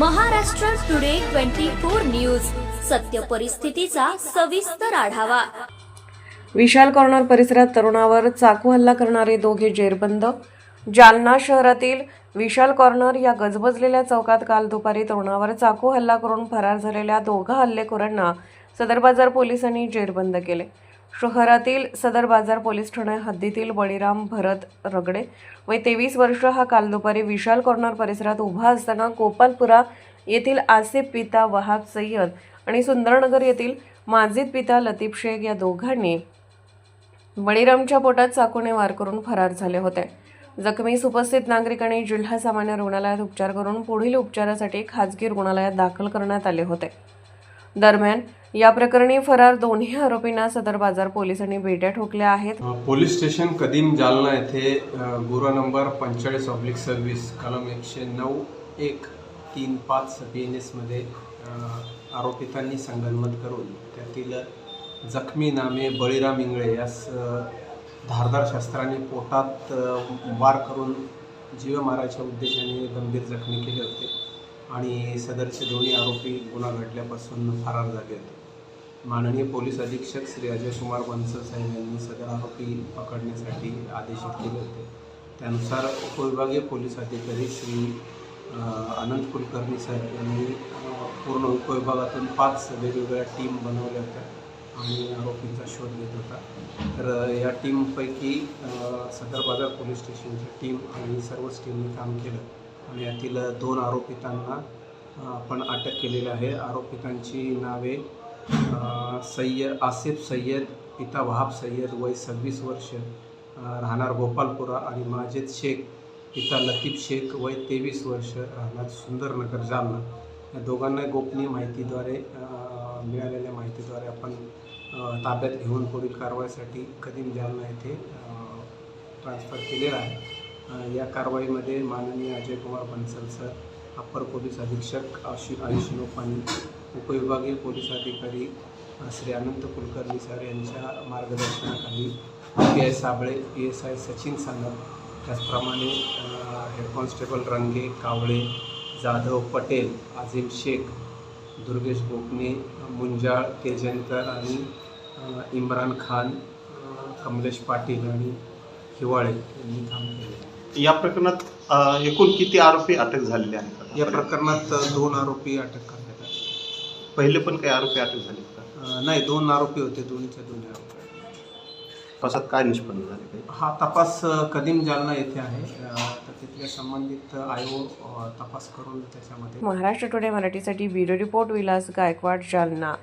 Maharashtra today twenty four news. सत्य परिस्थितीचा सविस्तर आढावा. विशाल कॉर्नर परिसरात तरुणावर चाकू हल्ला करणारे दोघे जेरबंद. जालना शहरातील विशाल कॉर्नर या गजबजलेल्या चौकात काल दुपारी तरुणावर चाकू हल्ला करून फरार झालेल्या दोघा हल्लेखोरांना सदर बाजार पोलिसांनी जेरबंद केले. शहरातील सदर बाजार पोलीस ठाणे हद्दीतील बळीराम भरत रगडे वय तेवीस वर्ष हा काल दुपारी विशाल कॉर्नर परिसरात उभा असताना गोपालपुरा येथील आसिफ पिता वहाब सय्यद आणि सुंदरनगर येथील माजिद पिता लतीफ शेख या दोघांनी बळीरामच्या पोटात चाकूने वार करून फरार झाले होते. जखमीस उपस्थित नागरिकांनी जिल्हा सामान्य रुग्णालयात उपचार करून पुढील उपचारासाठी खाजगी रुग्णालयात दाखल करण्यात आले होते. दरम्यान या प्रकरणी फरार दोन्ही आरोपींना सदर बाजार पोलिसांनी बेट्या ठोकल्या आहेत. पोलीस स्टेशन कदीम जालना येथे अ, गुन्हा नंबर पंचेचाळीस ऑब्लिक सव्वीस कलम एकशे नऊ एक तीन पाच बी एन एसमध्ये आरोपितांनी संगनमत करून त्यातील जखमी नामे बळीराम इंगळे यास धारदार शस्त्राने पोटात वार करून जीव मारायच्या उद्देशाने गंभीर जखमी केले होते आणि सदरचे दोन्ही आरोपी गुन्हा घडल्यापासून फरार झाले होते. माननीय पोलीस अधीक्षक श्री अजय कुमार बन्सल साहेब यांनी सदर आरोपी पकडण्यासाठी आदेशित केले होते. त्यानुसार उपविभागीय पोलीस अधिकारी श्री अनंत कुलकर्णी साहेब यांनी पूर्ण उपविभागातून पाच वेगवेगळ्या टीम बनवल्या होत्या आणि आरोपींचा शोध घेत होता. तर या टीमपैकी सदर बाजार पोलीस स्टेशनची टीम आणि सर्वच टीमने काम केलं आणि यातील दोन आरोपितांना आपण अटक केलेली आहे. आरोपितांची नावे सय्यद आसिफ सय्यद पिता वहाब सय्यद वय सव्वीस वर्ष राहणार गोपालपुरा आणि माजिद शेख पिता लतीफ शेख वय तेवीस वर्ष राहणार सुंदरनगर जालना. या दोघांना गोपनीय माहितीद्वारे मिळालेल्या माहितीद्वारे आपण ताब्यात घेऊन पुढील कारवाईसाठी कदीम जालना येथे ट्रान्सफर केलेला आहे. या कारवाईमध्ये माननीय Ajay Kumar Bansal sir upper police अधीक्षक आशु आयुष लोपानी उपविभागीय पोलीस अधिकारी श्री अनंत कुलकर्णी सर यांच्या मार्गदर्शनाखाली P I Sable P S I Sachin Sanap त्याचप्रमाणे हेड कॉन्स्टेबल रंगे कावळे जाधव पटेल आझिम शेख दुर्गेश गोपने मुंजाळ तेजनकर आणि इम्रान खान कमलेश पाटील आणि हिवाळे यांनी काम केले. या प्रकरणात एकूण किती आरोपी अटक झालेले आहेत? या प्रकरणात दोन आरोपी अटक पहिले पण काही आरोपी अटक झाले का? अ, नाही दोन आरोपी होते दोन्हीच्या दोन्ही आरोपी. तपासात काय निष्पन्न झाले काही? हा तपास अ, कदीम जालना येथे आहे. अ, तर तिथल्या संबंधित आयो तपास करून त्याच्यामध्ये महाराष्ट्र टुडे मराठीसाठी ब्युरो रिपोर्ट विलास गायकवाड जालना.